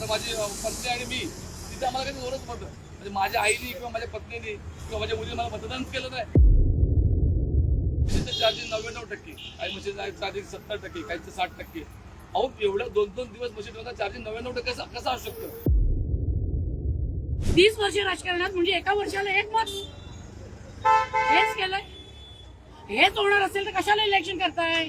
तर माझी पत्नी आणि मी. तिथे आम्हाला काही जोरच नव्हतं म्हणजे माझ्या आईने किंवा माझ्या पत्नीने किंवा माझ्या मुलीने मला मतदान केलं नाही. चार्जिंग नव्याण्णव टक्के काही मशीन चार्जिंग सत्तर टक्के काहीचं साठ टक्के. अहो एवढ्या दोन दोन दिवस मशीन चार्जिंग नव्याण्णव टक्के कसं कसं असू शकतं? तीस वर्ष राजकारणात म्हणजे एका वर्षाला एक मत. हेच केलंय. हेच होणार असेल तर कशाला इलेक्शन करताय?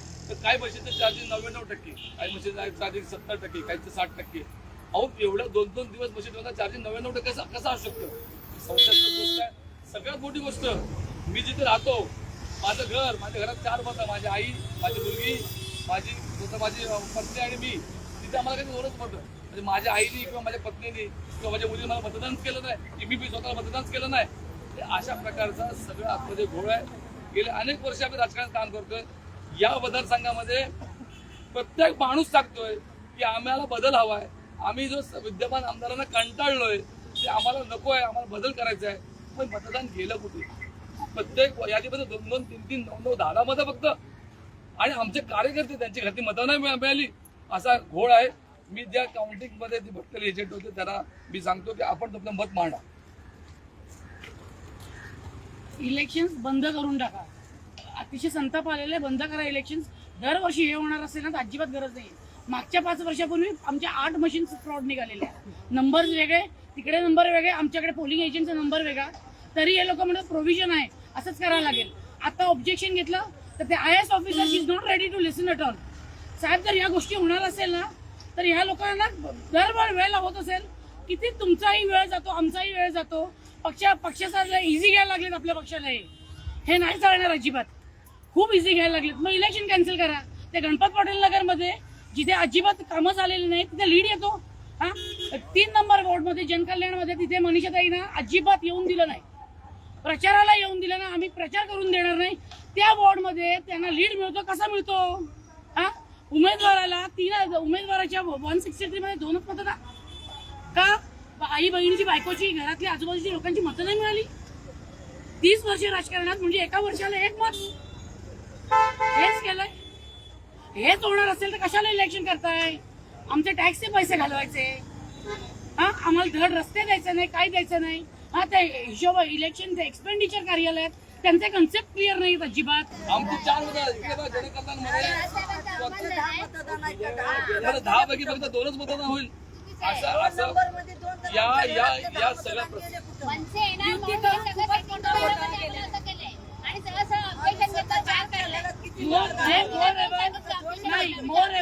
तर काही मशीनचं चार्जिंग नव्याण्णव टक्के काही मशीन चार्जिंग सत्तर टक्के काहीचं साठ टक्के. अहो एवढ्या दोन दोन दिवस मशीन चार्जिंग नव्याण्णव टक्के कसं असू शकतं? संशयास्पद गोष्ट आहे. सगळ्यात मोठी गोष्ट मी जिथे राहतो माझं घर माझ्या घरात चार मतं माझी आई माझी मुलगी माझी माझी पत्नी आणि मी तिथे आम्हाला काही जोरच नव्हतं म्हणजे माझ्या आईने किंवा माझ्या पत्नीने किंवा माझ्या मुलीने मला मतदान केलं नाही. की मी बी स्वतःला मतदान केलं नाही. हे अशा प्रकारचा सगळं आतमध्ये घोळ आहे. गेले अनेक वर्ष आम्ही राजकारणात काम करतोय. या मतदारसंघामध्ये प्रत्येक माणूस सांगतोय की आम्हाला बदल हवाय. आम्ही जो विद्यमान आमदारांना कंटाळलोय ते आम्हाला नको आहे आम्हाला बदल करायचा आहे पण मतदान गेलं कुठे? प्रत्येक यादीमध्ये दोन दोन तीन तीन नऊ नऊ दहा दहा मतं फक्त. आणि आमचे कार्यकर्ते त्यांची घरती मतं नाही मिळाली. असा घोळ आहे. मी ज्या काउंटिंगमध्ये मध्ये ते भटकले एजंट होते त्यांना मी सांगतो की आपण आपलं मत मांडा. इलेक्शन बंद करून टाका. अतिशय संताप आलेले बंद करा इलेक्शन दरवर्षी हे होणार असेल ना तर अजिबात गरज नाही. मागच्या पाच वर्षापूर्वी आमच्या आठ मशीन फ्रॉड निघालेल्या नंबर वेगळे तिकडे नंबर वेगळे आमच्याकडे पोलिंग एजंटचा नंबर वेगळा. तरी हे लोक म्हणतात प्रोव्हिजन आहे. असंच करावं लागेल. आता ऑब्जेक्शन घेतलं तर ते I S officer is not ready to listen at all साहेब जर ह्या गोष्टी होणार असेल ना तर ह्या लोकांना दरबार वेळ होत असेल किती तुमचाही वेळ जातो आमचाही वेळ जातो. पक्ष पक्षाचा इझी घ्यायला लागलेत आपल्या पक्षाला हे. हे नाही चालणार अजिबात. खूप इझी घ्यायला लागलेत. मग इलेक्शन कॅन्सल करा. ते गणपत पाटील नगरमध्ये जिथे अजिबात कामं झालेली नाही तिथे लीड येतो. हा? तीन नंबर वॉर्डमध्ये मध्ये जनकल्याणमध्ये तिथे मनीषाताईना अजिबात येऊन दिलं नाही. प्रचाराला येऊन दिलं ना आम्ही प्रचार करून देणार नाही. त्या वॉर्डमध्ये त्यांना लीड मिळतो. कसा मिळतो? हा? उमेदवाराला तीन उमेदवाराच्या वन सिक्स्टी थ्री मध्ये दोनच मतं ना का? आई बहिणीची बायकोची घरातली आजूबाजूची लोकांची मतं नाही मिळाली? तीस वर्ष राजकारणात म्हणजे एका वर्षाला एक मत. हेच केलंय. हेच होणार असेल तर कशाला इलेक्शन करताय? आमचे टॅक्सचे पैसे घालवायचे. हा आम्हाला धड रस्ते द्यायचे नाही काय द्यायचं नाही. हा ते हिशोब इलेक्शन ते एक्सपेंडिचर कार्यालयात त्यांचे कन्सेप्ट क्लिअर नाहीत अजिबात. आमची चार दहा पैकी फक्त दोनच मतदान होईल. असं असं या या या सगळ्या प्रश्न मनसे येणार म्हणून हे सगळं setting करून केलं असं केलंय. आणि सगळं असं objection घेतलं, चार नाही मोर-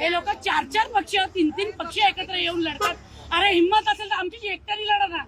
हे लोक चार चार पक्ष तीन तीन पक्ष एकत्र येऊन लढतात. अरे हिंमत असेल तर आमची एकट्याने लढा ना.